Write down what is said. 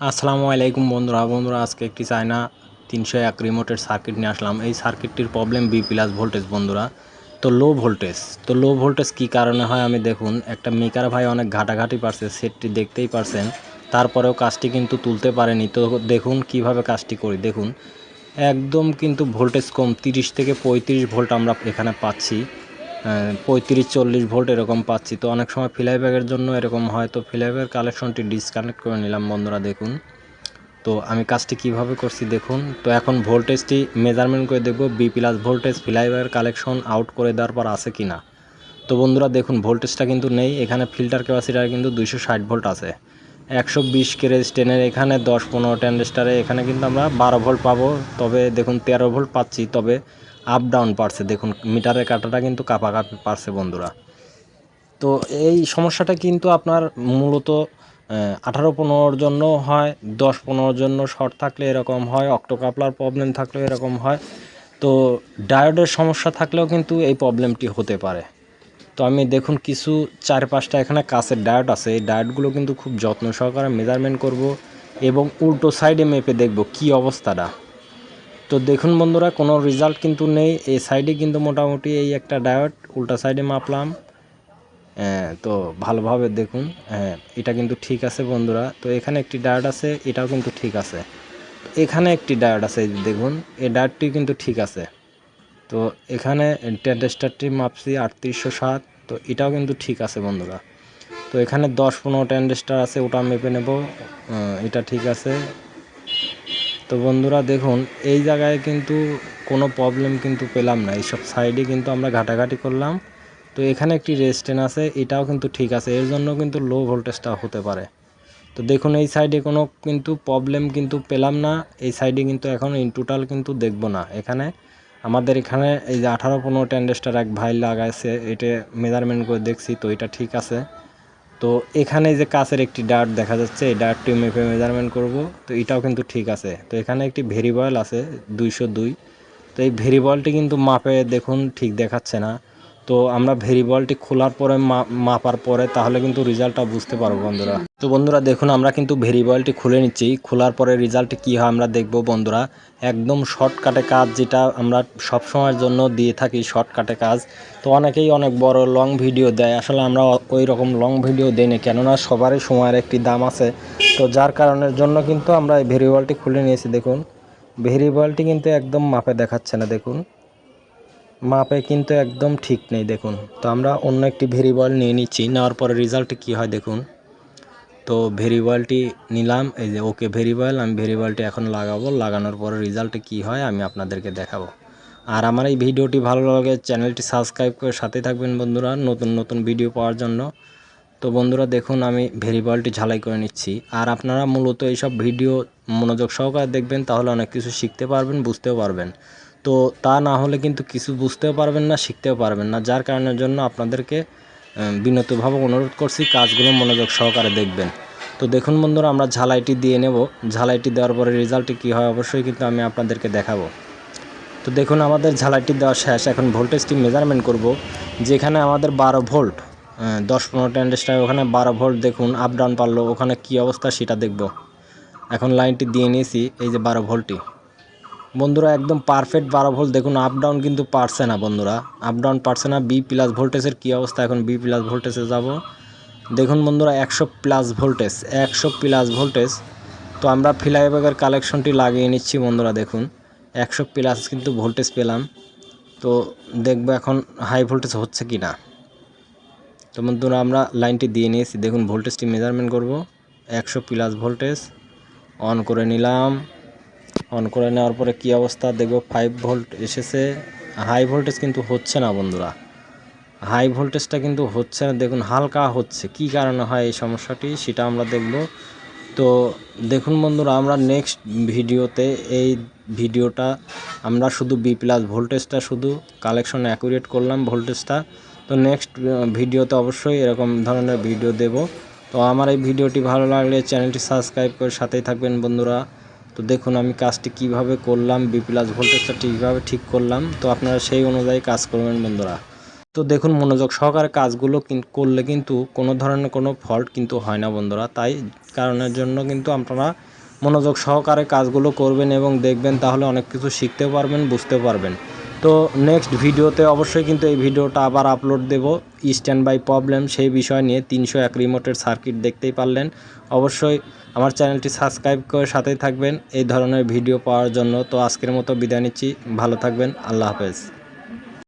আসসালামু আলাইকুম বন্ধুরা বন্ধুরা, আজকে একটি চায়না তিনশো এক রিমোটের সার্কিট নিয়ে আসলাম। এই সার্কিটটির প্রবলেম বি প্লাস ভোল্টেজ বন্ধুরা। তো লো ভোল্টেজ তো লো ভোল্টেজ কী কারণে হয় আমি দেখুন। একটা মেকার ভাই অনেক ঘাটাঘাটি পারছে সেটটি দেখতেই পারছেন। তারপরেও কাজটি কিন্তু তুলতে পারেনি। তো দেখুন কীভাবে কাজটি করি। দেখুন, একদম কিন্তু ভোল্টেজ কম, তিরিশ থেকে পঁয়ত্রিশ ভোল্ট আমরা এখানে পাচ্ছি। পঁয়ত্রিশ, চল্লিশ ভোল্ট এরকম পাচ্ছি। তো অনেক সময় ফ্লাইব্যাগের জন্য এরকম হয়, তো ফ্লাইব্যাগের কালেকশনটি ডিসকানেক্ট করে নিলাম বন্ধুরা, দেখুন। তো আমি কাজটি কীভাবে করছি দেখুন। তো এখন ভোল্টেজটি মেজারমেন্ট করে দেখব বি প্লাস ভোল্টেজ ফ্লাইব্যাগের কালেকশন আউট করে দেওয়ার পর আছে কি না। তো বন্ধুরা, দেখুন ভোল্টেজটা কিন্তু নেই, এখানে ফিল্টার ক্যাপাসিটার কিন্তু দুইশো ষাট ভোল্ট আছে। একশো বিশ কেরেজ টেনের এখানে দশ পনেরো টেন্ডেস্টারে এখানে কিন্তু আমরা বারো ভোল্ট পাবো। তবে দেখুন, তেরো ভোল্ট পাচ্ছি, তবে আপ ডাউন পারছে। দেখুন, মিটারের কাটাটা কিন্তু কাপাকাপি পারছে বন্ধুরা। তো এই সমস্যাটা কিন্তু আপনার মূলত আঠারো পনেরোর জন্য হয়, দশ পনেরোর জন্য শর্ট থাকলে এরকম হয় অক্টোকাপলার প্রবলেম থাকলেও এরকম হয়। তো ডায়োডের সমস্যা থাকলেও কিন্তু এই প্রবলেমটি হতে পারে। তো আমি দেখুন কিছু চার পাঁচটা এখানে কাছের ডায়োড আছে। এই ডায়োডগুলো কিন্তু খুব যত্ন সহকারে মেজারমেন্ট করব এবং উল্টো সাইডে মেপে দেখব কি অবস্থাটা। তো দেখুন বন্ধুরা, কোনো রেজাল্ট কিন্তু নেই। এই সাইডে কিন্তু মোটামুটি এই একটা ডায়োড উল্টা সাইডে মাপলাম। তো ভালোভাবে দেখুন। হ্যাঁ এটা কিন্তু ঠিক আছে বন্ধুরা। তো এখানে একটি ডায়োড আছে, এটাও কিন্তু ঠিক আছে। এখানে একটি ডায়োড আছে, দেখুন। এই ডায়োডটি কিন্তু ঠিক আছে। তো এখানে টেন্ডেস্টারটি মাপছি আটত্রিশশো সাত, তো এটাও কিন্তু ঠিক আছে বন্ধুরা। তো এখানে দশ পনেরো টেন্ডেস্টার আছে, ওটা মেপে নেব। এটা ঠিক আছে। তো বন্ধুরা দেখুন, এই জায়গায় কিন্তু কোনো প্রবলেম কিন্তু পেলাম না। এইসব সাইডে কিন্তু আমরা ঘাটাঘাটি করলাম। তো এখানে একটি রেস্টেন আছে, এটাও কিন্তু ঠিক আছে। এর জন্য কিন্তু লো ভোল্টেজটা হতে পারে। তো দেখুন, এই সাইডে কোনো কিন্তু প্রবলেম কিন্তু পেলাম না। এই সাইডে কিন্তু এখন ইন টোটাল কিন্তু দেখব না। এখানে আমাদের এখানে এই যে আঠারো পনেরো টেন্ডেস্টার এক ভাই লাগাইছে, এটা মেজারমেন্ট করে দেখছি, তো এটা ঠিক আছে। তো এখানে যে কাছের একটি ডার্ট দেখা যাচ্ছে, এই ডার্টটি মেপে মেজারমেন্ট করব, তো এটাও কিন্তু ঠিক আছে। তো এখানে একটি ভেরিবয়েল আছে, দুইশো দুই। তো এই ভেরিবয়েলটি কিন্তু মাপে দেখুন ঠিক দেখাচ্ছে না। তো আমরা ভেরিবলটি খোলার পরে মাপার পরে তাহলে কিন্তু রেজাল্টটা বুঝতে পারব বন্ধুরা। তো বন্ধুরা দেখুন, আমরা কিন্তু ভেরিবলটি খুলে নিচ্ছি। খোলার পরে রেজাল্টটি কী হয় আমরা দেখব বন্ধুরা। একদম শর্টকাটে কাজ যেটা আমরা সব সময়ের জন্য দিয়ে থাকি, শর্টকাটে কাজ। তো অনেকেই অনেক বড় লং ভিডিও দেয়। আসলে আমরা ওই রকম লং ভিডিও দিই না, কেননা সবারই সময়ের একটি দাম আছে। তো যার কারণের জন্য কিন্তু আমরা এই ভেরিবলটি খুলে নিয়েছি, দেখুন। ভেরিবলটি কিন্তু একদম মাপে দেখাচ্ছে না, দেখুন। মাপে কিন্তু একদম ঠিক নেই, দেখুন। তো আমরা অন্য একটি ভেরিবল নিয়ে নিচ্ছি, নেওয়ার পরে রেজাল্টে কি হয় দেখুন। তো ভেরিবলটি নিলাম, এই যে ওকে ভেরিবল আমি ভেরিবলটি এখন লাগাবো, লাগানোর পরে রেজাল্টে কি হয় আমি আপনাদেরকে দেখাবো। আর আমার এই ভিডিওটি ভালো লাগে, চ্যানেলটি সাবস্ক্রাইব করে সাথে থাকবেন বন্ধুরা, নতুন নতুন ভিডিও পাওয়ার জন্য। তো বন্ধুরা, দেখুন, আমি ভেরিবলটি ঝালাই করে নিচ্ছি। আর আপনারা মূলত এইসব ভিডিও মনোযোগ সহকারে দেখবেন, তাহলে অনেক কিছু শিখতে পারবেন, বুঝতেও পারবেন। তো তা না হলে কিন্তু কিছু বুঝতেও পারবেন না, শিখতেও পারবেন না। যার কারণের জন্য আপনাদেরকে বিনতভাবে অনুরোধ করছি, কাজগুলো মনোযোগ সহকারে দেখবেন। তো দেখুন বন্ধুরা, আমরা ঝালাইটি দিয়ে নেব। ঝালাইটি দেওয়ার পরে রেজাল্টটি কী হয় অবশ্যই কিন্তু আমি আপনাদেরকে দেখাবো। তো দেখুন, আমাদের ঝালাইটি দেওয়া শেষ। এখন ভোল্টেজটি মেজারমেন্ট করব। যেখানে আমাদের বারো ভোল্ট দশ পনেরো টেন্ডেস্টার ওখানে বারো ভোল্ট দেখুন আপ ডাউন পারল। ওখানে কী অবস্থা সেটা দেখব। এখন লাইনটি দিয়ে নিয়েছি, এই যে বারো ভোল্টটি। বন্ধুরা, একদম পারফেক্ট বারো ভোল্ট দেখুন আপ ডাউন কিন্তু পারছে না বন্ধুরা। আপ ডাউন পারছে না বি প্লাস ভোল্টেজের কী অবস্থা? এখন বি প্লাস ভোল্টেজে যাব। দেখুন বন্ধুরা, একশো প্লাস ভোল্টেজ একশো প্লাস ভোল্টেজ তো আমরা ফ্লাইব্যাগের কালেকশনটি লাগিয়ে নিচ্ছি বন্ধুরা, দেখুন। একশো প্লাস কিন্তু ভোল্টেজ পেলাম। তো দেখব এখন হাই ভোল্টেজ হচ্ছে কি না তো বন্ধুরা, আমরা লাইনটি দিয়ে নিয়েছি। দেখুন ভোল্টেজটি মেজারমেন্ট করব। একশো প্লাস ভোল্টেজ অন করে নিলাম। অন করে নেওয়ার পরে কি অবস্থা? দেখব ফাইভ ভোল্ট এসেছে। হাই ভোল্টেজ কিন্তু হচ্ছে না বন্ধুরা। হাই ভোল্টেজটা কিন্তু হচ্ছে না। দেখুন, হালকা হচ্ছে। কি কারণে হয় এই সমস্যাটি সেটা আমরা দেখব। তো দেখুন বন্ধুরা, আমরা নেক্সট ভিডিওতে এই ভিডিওটা আমরা শুধু বি প্লাস ভোল্টেজটা শুধু কালেকশন অ্যাকুরেট করলাম ভোল্টেজটা তো নেক্সট ভিডিওতে অবশ্যই এরকম ধরনের ভিডিও দেব। তো আমার এই ভিডিওটি ভালো লাগলে চ্যানেলটি সাবস্ক্রাইব করে সাথেই থাকবেন বন্ধুরা। তো দেখুন, আমি কাজটি কীভাবে করলাম বি প্লাস ভোল্টেজটা ঠিকভাবে ঠিক করলাম, তো আপনারা সেই অনুযায়ী কাজ করবেন বন্ধুরা। তো দেখুন, মনোযোগ সহকারে কাজগুলো করলে কিন্তু কোনো ধরনের কোনো ফল্ট কিন্তু হয় না বন্ধুরা। তাই কারণের জন্য কিন্তু আপনারা মনোযোগ সহকারে কাজগুলো করবেন এবং দেখবেন তাহলে অনেক কিছু শিখতে পারবেন, বুঝতে পারবেন। তো নেক্সট ভিডিওতে অবশ্যই কিন্তু এই ভিডিওটা আবার আপলোড দেব। স্ট্যান্ড বাই প্রবলেম সেই বিষয় নিয়ে তিনশো এক রিমোটের সার্কিট দেখতেই পারলেন। অবশ্যই আমার চ্যানেলটি সাবস্ক্রাইব করে সাথেই থাকবেন। এই ধরনের ভিডিও পাওয়ার জন্য। তো আজকের মতো বিদায় নিচ্ছি। ভালো থাকবেন। আল্লাহ হাফেজ।